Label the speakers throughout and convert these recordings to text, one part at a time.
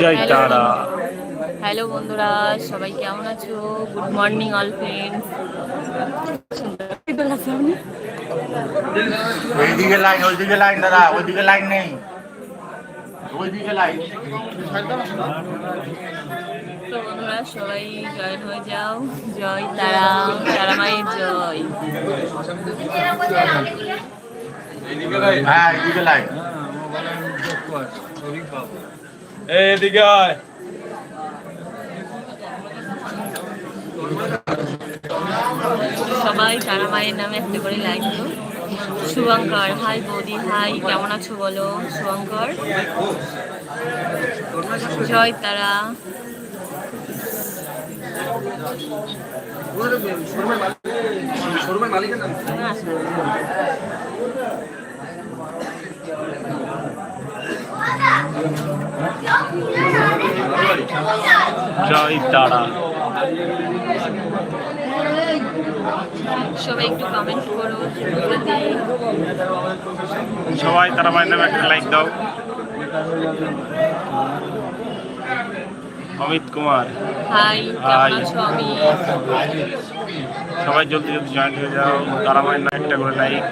Speaker 1: জয় তারা।
Speaker 2: হ্যালো বন্ধুরা সবাই কেমন আছো? গুড মর্নিং অল ফ্রেন্ডস
Speaker 3: ওইদিকে লাইন ওইদিকে লাইন দাদা ওইদিকে লাইন নেই। ওইদিকে লাইন।
Speaker 2: তো বন্ধুরা সবাই জয়েন হয়ে যাও। জয় তারা তারা মায়ের জয়।
Speaker 3: হ্যাঁ এইদিকে লাইন।
Speaker 1: এদিকে আয়।
Speaker 2: সবাই তারা মায়ের নামে একটা করে লাইক দিও। শুভঙ্কর হাই বৌদি হাই কেমন আছো বলো? শুভঙ্কর। জয় তারা।
Speaker 1: জয় তারা।
Speaker 2: সবাই
Speaker 1: তারা মায়ের নামে একটা লাইক দাও। অমিত কুমার।
Speaker 2: হাই
Speaker 1: সবাই জলদি জলদি জয়েন হয়ে যাও তারা মায়ের নামে একটা করে লাইক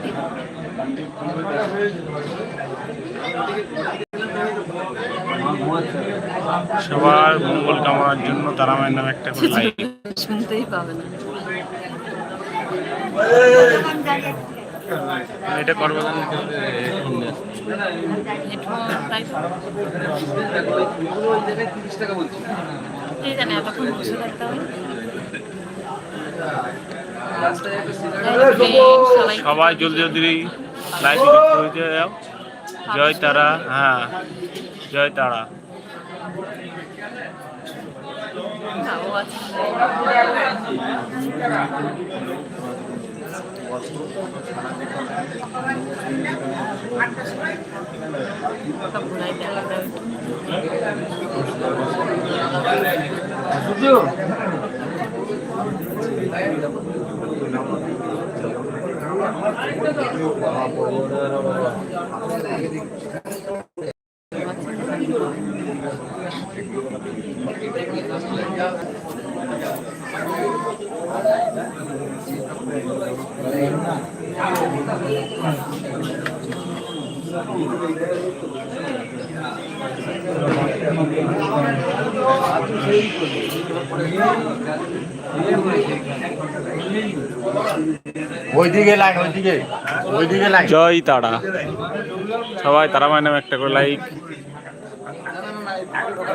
Speaker 1: সবার মঙ্গল কামনার জন্য তারা মায়ের নামে একটা করে লাইক
Speaker 2: শুনতেই পাবে না।
Speaker 1: এটা করব
Speaker 2: এতক্ষণ বসে থাকতে হবে? সবাই
Speaker 1: সবাই জলদি জলদি লাইভে যুক্ত হয়ে যাও জয় তারা হ্যাঁ। জয় তারা।
Speaker 2: যাবে।
Speaker 3: ওইদিকে লাইন ওইদিকে ওইদিকে লাইন
Speaker 1: জয় তারা। সবাই তারা মায়ের নামে একটা করে লাইক।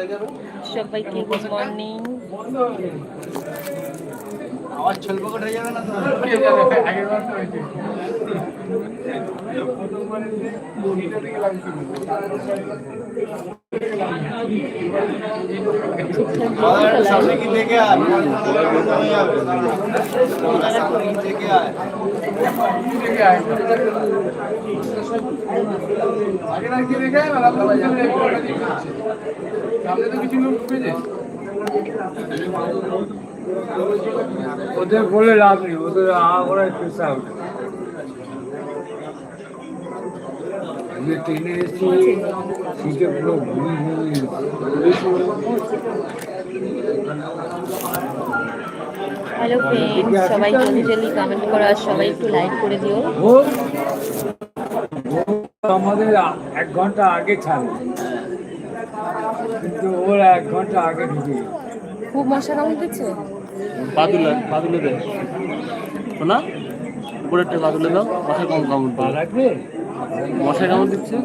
Speaker 4: দাও দেখি দাও
Speaker 2: হ্যালো বন্ধুরা সবাই একটু জলদি জলদি
Speaker 4: কাকাকে
Speaker 2: লাইভে
Speaker 4: দেখি
Speaker 2: যুক্ত
Speaker 4: দাও
Speaker 2: হয়ে যাও
Speaker 4: ওর বাপ কাটছে
Speaker 2: সবাইকে গুড মর্নিং
Speaker 4: আগেরবার তো হয়েছে।
Speaker 2: ঠিকঠাক
Speaker 4: ওদের বলে লাভ নেই ওদের ওরা পেশা ওঠে আমি ট্রেনে এসেছি সিটে পুরো ঘুমি ঘুমি
Speaker 2: হ্যালো ফ্রেন্ড সবাই জলদি জলদি কমেন্ট করো আর সবাই একটু লাইক করে দিও।
Speaker 4: আমাদের এক ঘণ্টা আগে ছাড়ে। কিন্তু ওরা এক ঘণ্টা আগে ঢুকে।
Speaker 2: খুব মশা কামড় দিচ্ছে?
Speaker 5: বাদুলে বাদুলে দে। শোনা উপরেরটা বাদুলে দাও মশাই কম কামড়
Speaker 4: পা রাখবে?
Speaker 5: মশাই কামড় দিচ্ছে?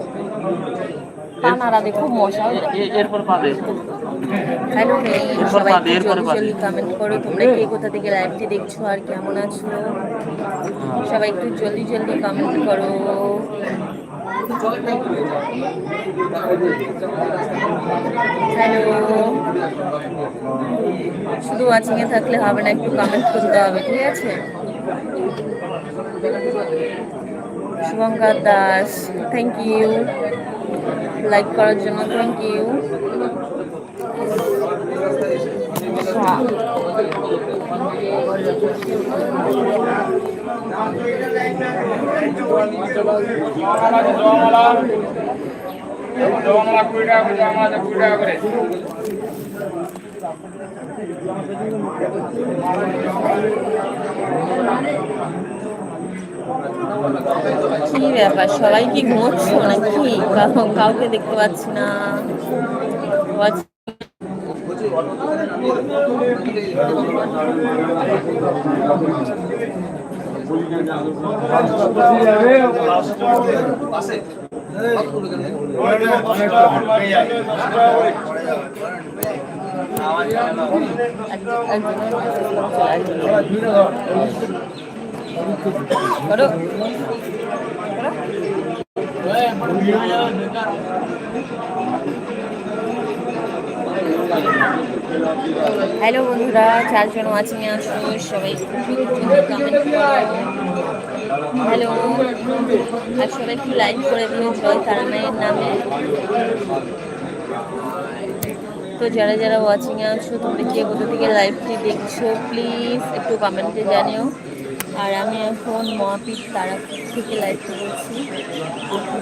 Speaker 2: পা নাড়াতে খুব মশা।
Speaker 5: এরপর পাবে
Speaker 2: হ্যালো সবাই একটু জলদি জলদি কমেন্ট করো তোমরা কে কোথা থেকে লাইভটি দেখছ আর কেমন আছো? সবাই একটু জলদি জলদি কমেন্ট করো। শুধু ওয়াচিং এ থাকলে হবে না, একটু কমেন্ট করতে হবে, ঠিক আছে? Shubhankar Das thank you like করার জন্য থ্যাংক ইউ কি ব্যাপার? সবাই কি ঘুমোচ্ছ নাকি? কাউ- কাউকে দেখতে পাচ্ছি না। হ্যালো বন্ধুরা চারজন ওয়াচিং এ আছো সবাই। হ্যালো সবাই একটু লাইক করে দিও, জয় তারামায়ের নামে। তো যারা যারা ওয়াচিং এ আছো, তোমরা কে কোথা থেকে লাইভটি দেখছ প্লিজ একটু কমেন্টে জানিও। আর আমি এখন মহাপীঠ তারা থেকে লাইভটি করছি
Speaker 4: ও মা-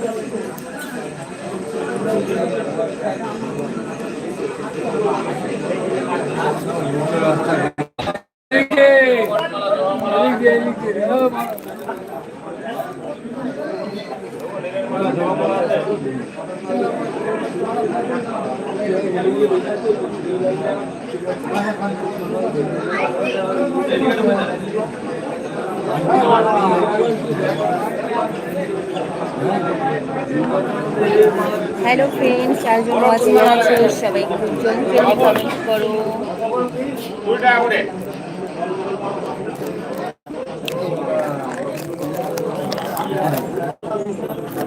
Speaker 2: হ্যালো ফ্রেন্ডস চারজন ওয়াচিং আছো সবাই জলদি জলদি কমেন্ট করো।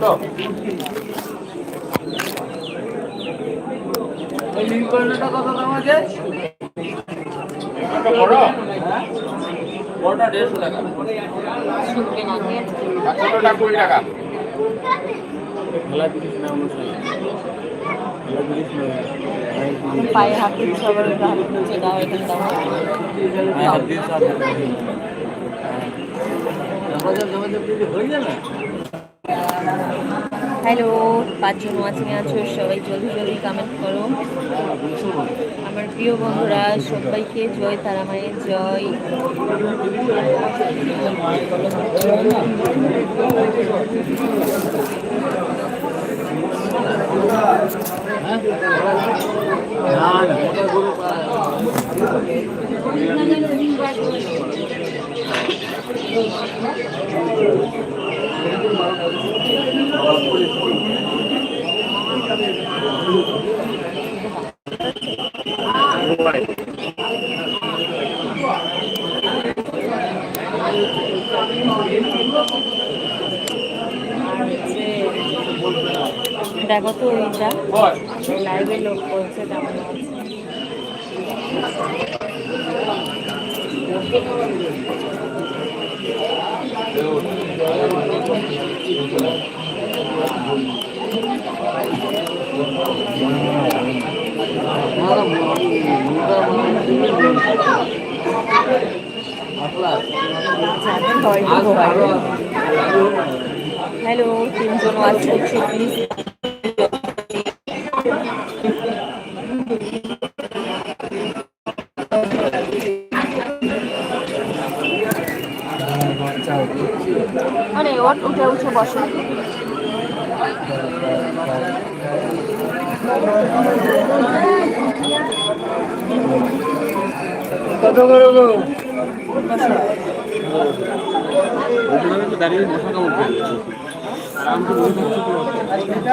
Speaker 4: আছে
Speaker 5: বড়টা টাকা
Speaker 3: টাকা
Speaker 2: পায়ে হাত দিচ্ছে আবার হাত দিচ্ছে দাও এখানে দাও
Speaker 5: দিয়ে হয়ে যাবে
Speaker 2: হ্যালো পাঁচজন ওয়াচিং আছো, সবাই জলদি জলদি কমেন্ট করো। আমার প্রিয় বন্ধুরা, সবাইকে জয় তারা মায়ের জয়। দেখো তো লাইভে লোক বলছে কেমন আছে। হ্যালো তিনজন ওয়াচ করছে প্লিজ মানে ওট উঠে উঠে বসো।
Speaker 4: কত করে গো?
Speaker 5: দাঁড়িয়ে মশা থাকছি তো।
Speaker 2: মালিককে বলে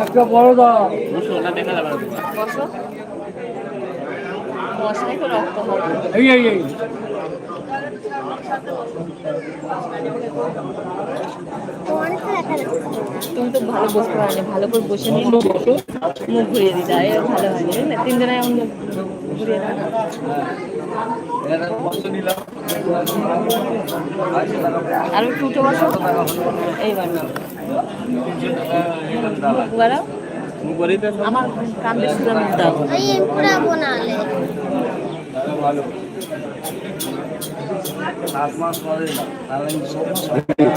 Speaker 4: একটা বড় দাও
Speaker 5: না না।
Speaker 4: এই এই এই।
Speaker 2: তুমি তো ভালো বসতে পারো না ভালো করে বসে নিয়ে মুখ ঘুরিয়ে দিতে ভালো হয় বুঝলে? তিনজনে এমন ঘুরিয়ে আর একটু উঠে বসো? এইবার বাড়াও
Speaker 5: মুখ বাড়িয়ে দে।
Speaker 2: আমার কান বেশি দাও।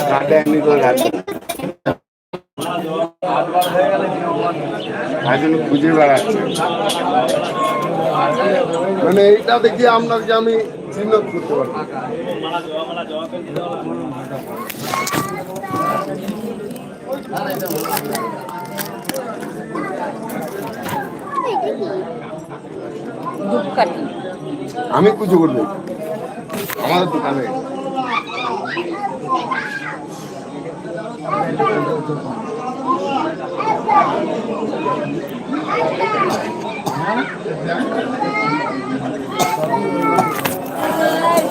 Speaker 3: কাটে এমনি করে কাটে। খুঁজে বেড়াচ্ছে।
Speaker 6: মানে এইটা দেখি আপনাকে আমি করতে আমি পুজো করব। আমাদের দোকানে।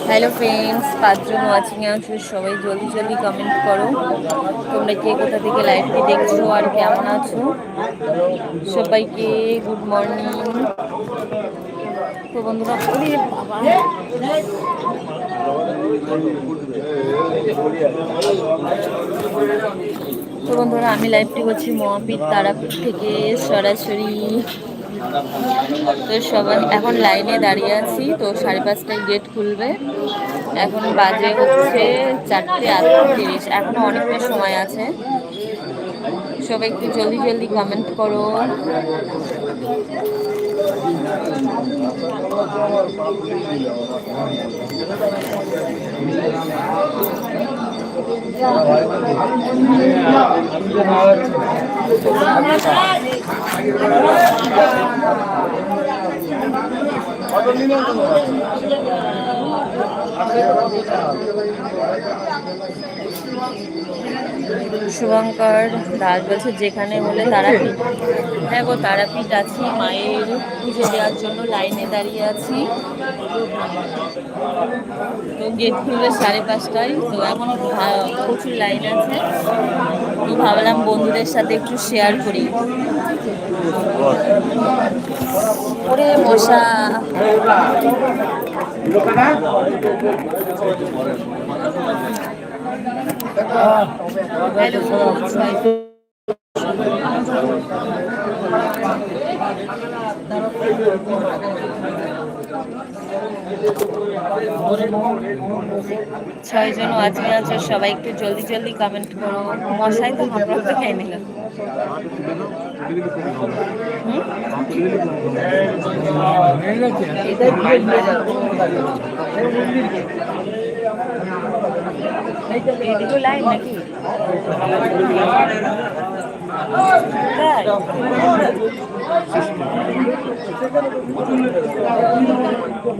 Speaker 2: হ্যালো ফ্রেন্ডস পাঁচজন ওয়াচিং আছো, সবাই জলদি জলদি কমেন্ট করো। তোমরা কে কোথা থেকে লাইভটি দেখছ আর কেমন আছো? সবাইকে গুড মর্নিং তো বন্ধুরা বাবা। তো বন্ধুরা, আমি লাইভটি করছি মহাপীর তারাপীঠ থেকে সরাসরি। তো সবাই এখন লাইনে দাঁড়িয়ে আছি, তো সাড়ে পাঁচটায় গেট খুলবে। এখন বাজে হচ্ছে চারটে আটত্রিশ, এখনও অনেকটা সময় আছে। সবাই একটু জলদি জলদি কমেন্ট করো। কতদিন শুভঙ্কর দাস বলছে, যেখানে বলে তারাপীঠ। হ্যাঁ গো তারাপীঠ আছি, মায়ের পুজো দেওয়ার জন্য লাইনে দাঁড়িয়ে আছি। তো গেট খুলবে সাড়ে পাঁচটায়। তো এখন প্রচুর লাইন আছে। তো ভাবলাম বন্ধুদের সাথে একটু শেয়ার করি। ওরে মশা। ছয়জন আজকে আছে, সবাই একটু জলদি জলদি কমেন্ট করো। মশাই তো হাঁপড়াতে খেয়ে নিল।
Speaker 4: হয়ে
Speaker 2: লাইন নাকি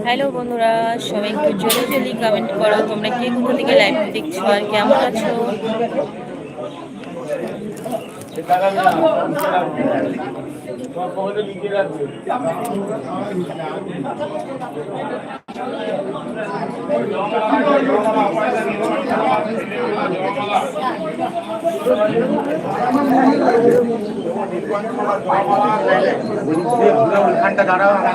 Speaker 2: হ্যালো বন্ধুরা, সবাই একটু জলদি জলদি কমেন্ট করো, তোমরা কে কোথা থেকে লাইভ দেখছ আর কেমন আছো?
Speaker 1: ওইখানটা দাঁড়াও আমার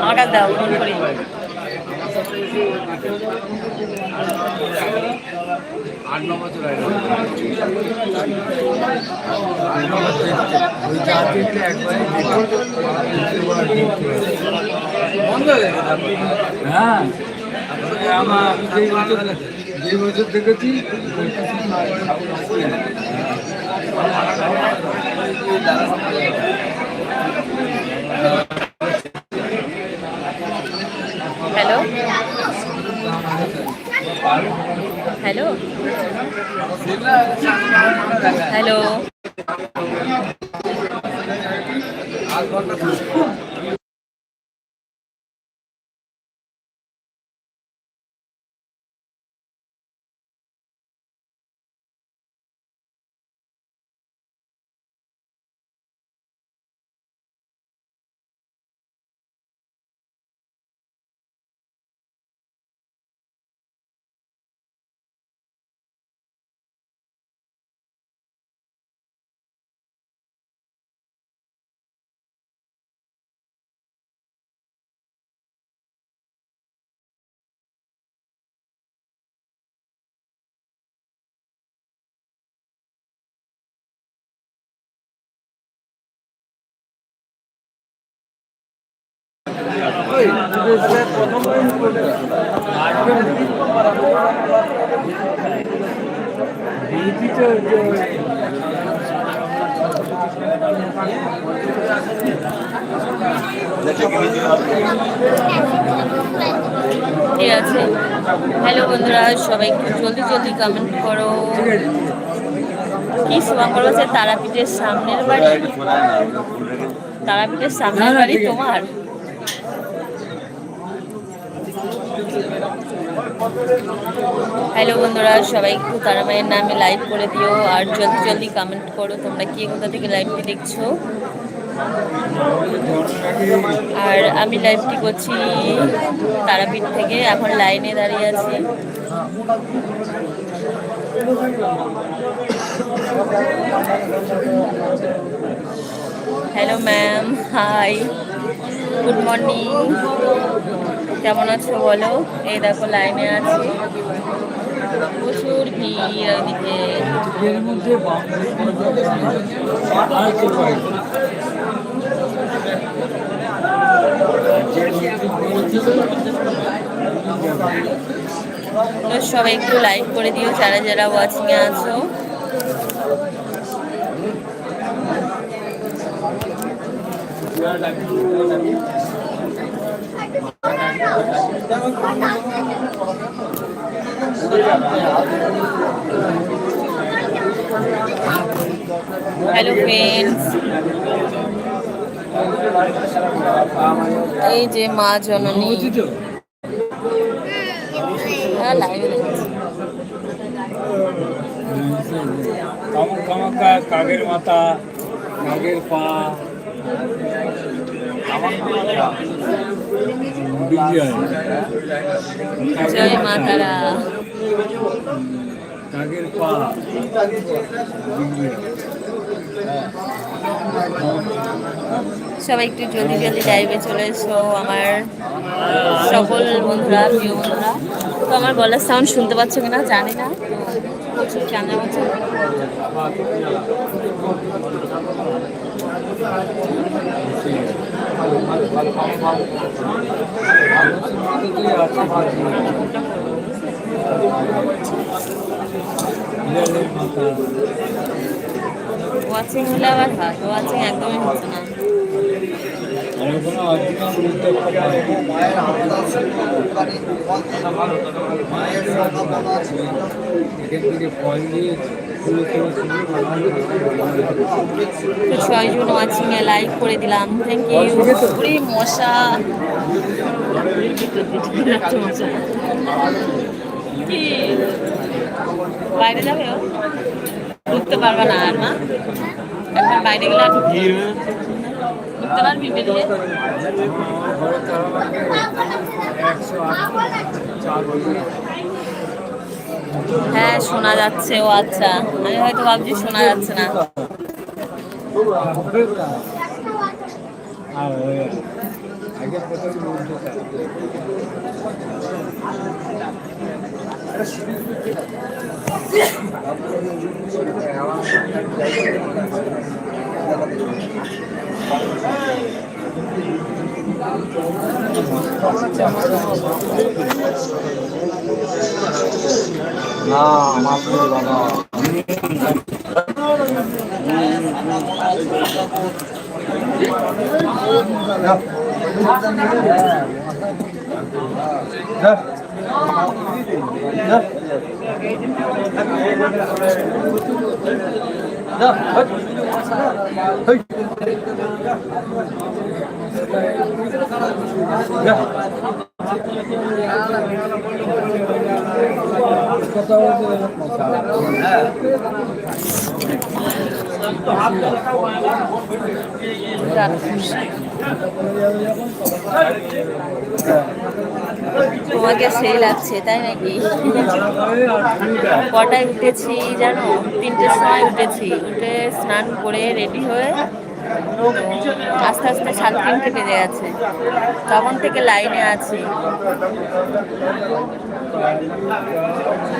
Speaker 2: আমাকে দাও ফোন
Speaker 4: আট নম্বর চলে ওই চার দিনটা একবারে বন্ধ হয়ে গেছে হ্যাঁ। আমার যে বছর দেখেছি।
Speaker 2: হ্যালো। হ্যালো। হ্যালো ঠিক আছে। হ্যালো বন্ধুরা সবাই একটু জলদি জলদি কমেন্ট করো। কি শুভঙ্কর হচ্ছে তারাপীঠের সামনের বাড়ি? তারাপীঠের সামনের বাড়ি তোমার? হ্যালো বন্ধুরা, সবাই একটু তারামায়ের নামে লাইভ করে দিও, আর জলদি জলদি কমেন্ট করো, তোমরা কে কোথা থেকে লাইভটি দেখছ? আর আমি লাইভটি করছি তারাপীঠ থেকে, এখন লাইনে দাঁড়িয়ে আছি। Hello ma'am hi good morning কেমন আছো বলো? এই দেখো লাইনে আছি। প্রচুর ভিড় সবাই একটু লাইক করে দিও, যারা যারা ওয়াচিংয়ে আছো। হ্যালো ফ্রেন্ডস এই যে মা জননী। হ্যাঁ
Speaker 4: আমার মাথা কাকের পা। বিজয়
Speaker 2: জয় মা তারা।
Speaker 4: পা।
Speaker 2: সবাই একটু জলদি জলদি লাইভে চলে এসো আমার সকল বন্ধুরা প্রিয় বন্ধুরা। তো আমার গলার সাউন্ড শুনতে পাচ্ছ কিনা জানি না। প্রচুর চাঙ্গা হচ্ছে। ওয়াচিং হলে আবার হয় ওয়াচিং না।
Speaker 4: এখান থেকে ফল
Speaker 2: তো ছয়জন ওয়াচিং এ লাইক করে দিলাম। থ্যাংক ইউ পুরি মশা। বাইরে যাবে ঢুকতে পারবে না আর না একবার বাইরে গেলে আর ঢুকতে পারবি বেরিয়ে?
Speaker 4: একশো আট। চার
Speaker 2: হ্যাঁ শোনা যাচ্ছে। ও আচ্ছা আমি হয়তো ভাবছি শোনা যাচ্ছে না।
Speaker 4: আর ওই আগে প্রথম উদ্যোগটা কথা বলতে
Speaker 2: তোমাকে সেই লাগছে, তাই নাকি? কটায় উঠেছি জানো? তিনটের সময় উঠেছি। উঠে স্নান করে রেডি হয়ে আস্তে আস্তে সাড়ে তিনটে বেজে গেছে। তখন থেকে লাইনে আছি।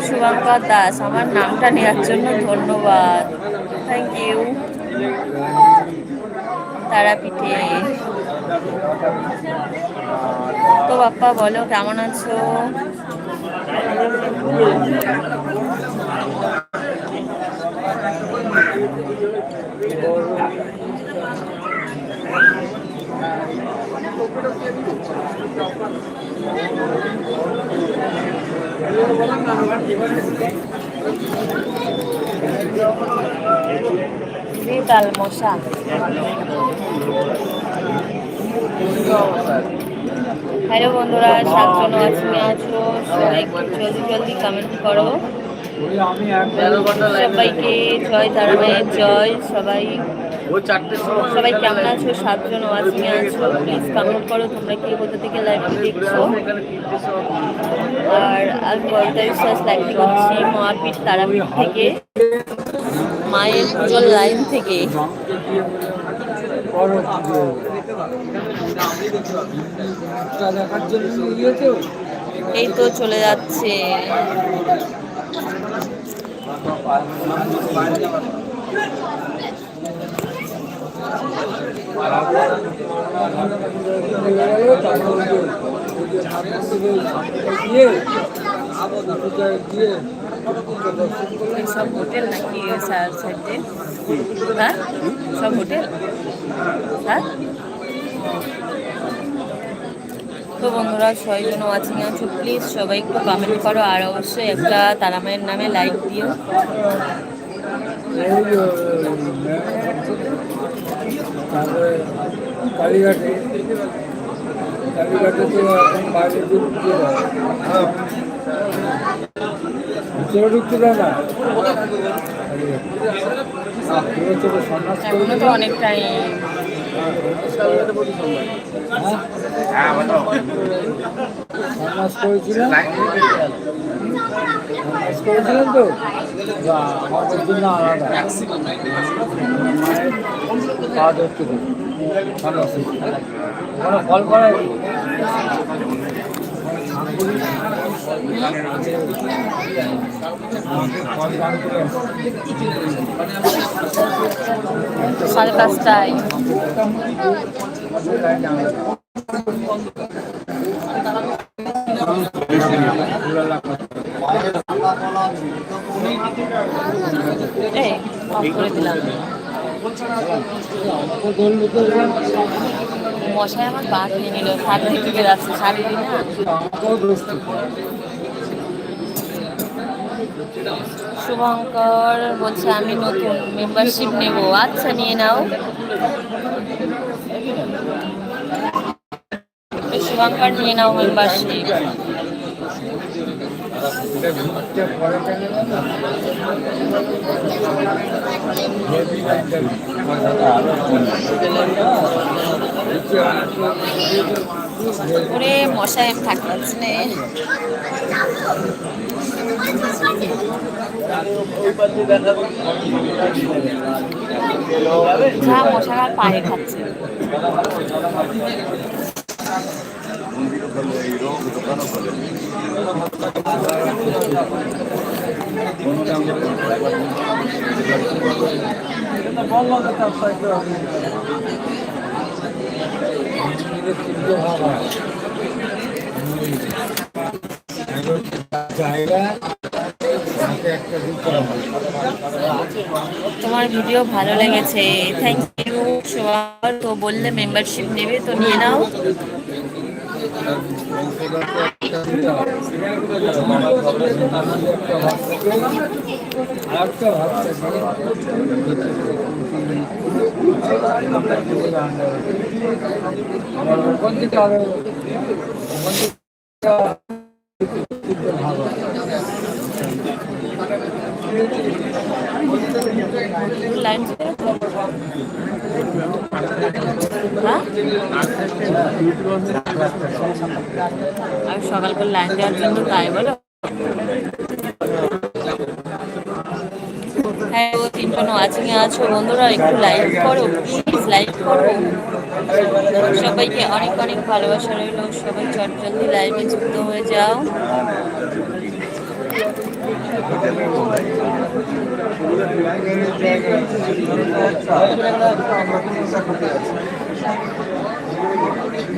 Speaker 2: শুভঙ্কর দাস, আমার নামটা নেওয়ার জন্য ধন্যবাদ। থ্যাংক ইউ তারাপীঠে। তো বাপ্পা, বলো, কেমন আছো? বিড়াল মশা হ্যালো বন্ধুরা সাতজন আছো আছো সবাই জলদি জলদি কমেন্ট করো। সবাইকে জয় তারামায়ের জয় সবাই সবাই কেমন আছো? সাতজন ওয়াচিং আছো প্লিজ কমেন্ট করো, তোমরা কি কোথা থেকে লাইভটি দেখছ? আর আমি বড়দা বিশ্বাস লাইভটি করছি মহাপীঠ তারাপীঠ থেকে, মায়ের পুজোর লাইন থেকে। এই তো চলে যাচ্ছে। হোটেল নাকি সাইডে? হ্যাঁ? সব হোটেল? হ্যাঁ? তো বন্ধুরা ছয়জন ওয়াচিং আছো প্লিজ সবাই একটু কমেন্ট করো, আর অবশ্যই একটা তারামায়ের নামে লাইক দিও।
Speaker 4: তারপরে কালীঘাটে কালীঘাটে তো এখন বাইরে ঢুকতে ভিতরে ঢুকতে দেয় না?
Speaker 2: অনেকটাই
Speaker 4: সন্ন্যাস করেছিলেন সন্ন্যাস করেছিলেন তো? আমাদের জন্য আলাদা। দান করে।
Speaker 2: সাড়ে পাঁচটায়। এই করে দিলাম। মশাই আমার পা খেয়ে নিল শাড়ি থেকে দিই না। শুভঙ্কর বলছে, আমি নতুন মেম্বারশিপ নেব। আচ্ছা নিয়ে নাও। শুভঙ্কর, নিয়ে নাও মেম্বারশিপ ওরে মশাই আমি থাকতে পারছি যা মশার পায়ে খাচ্ছে। তোমার ভিডিও ভালো লেগেছে। থ্যাংক ইউ তো বললে মেম্বারশিপ নেবে তো নিয়ে নাও।
Speaker 4: আরেকটা দিকে আমার কোন থেকে আরও ওখান থেকে ভালো
Speaker 2: লাইন হ্যাঁ আমি সকাল করে লাইন দেওয়ার জন্য তাই বলো। হ্যাঁ ও তিনজন ওয়াচিং এ আছো বন্ধুরা, একটু লাইক করো প্লিজ লাইক করো। সবাইকে অনেক অনেক ভালোবাসা রইল, সবাই চট জলদি লাইভে যুক্ত হয়ে যাও।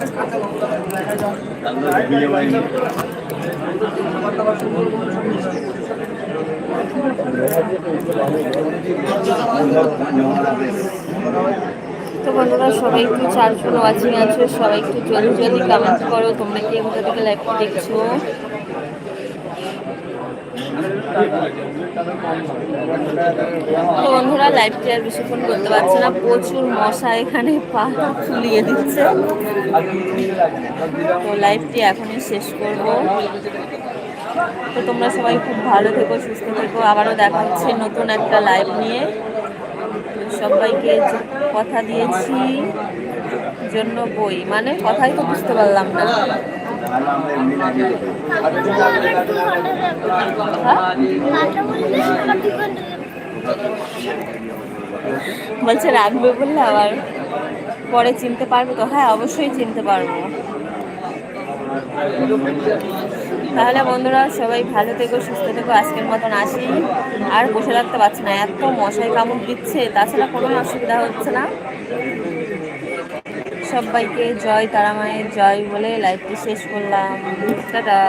Speaker 2: তো বন্ধুরা, সবাই একটু চারজন ওয়াচিং আছো, সবাই একটু জলদি জলদি কমেন্ট করো, তোমরা কি কোথা থেকে লাইভ দেখছ? তো বন্ধুরা লাইভটি আর বেশিক্ষণ করতে পারছে না। প্রচুর মশা এখানে পা ফুলিয়ে দিচ্ছে। তো লাইভটি এখনই শেষ করব। তো তোমরা সবাই খুব ভালো থেকো, সুস্থ থেকো। আবারও দেখা হচ্ছে নতুন একটা লাইভ নিয়ে। সবাইকে কথা দিয়েছি, জন্য বই। মানে কথাই তো বুঝতে পারলাম না? বলছে, রাখবে বললে আবার পরে চিনতে পারবে তো? হ্যাঁ অবশ্যই চিনতে পারব। তাহলে বন্ধুরা, সবাই ভালো থেকো, সুস্থ থেকো। আজকের মতন আসি। আর বসে রাখতে পারছি না। এত মশাই কামড় দিচ্ছে, তাছাড়া কোনো অসুবিধা হচ্ছে না। সবাইকে জয় তারা মায়ের জয় বলে লাইভটি শেষ করলাম। টাটা।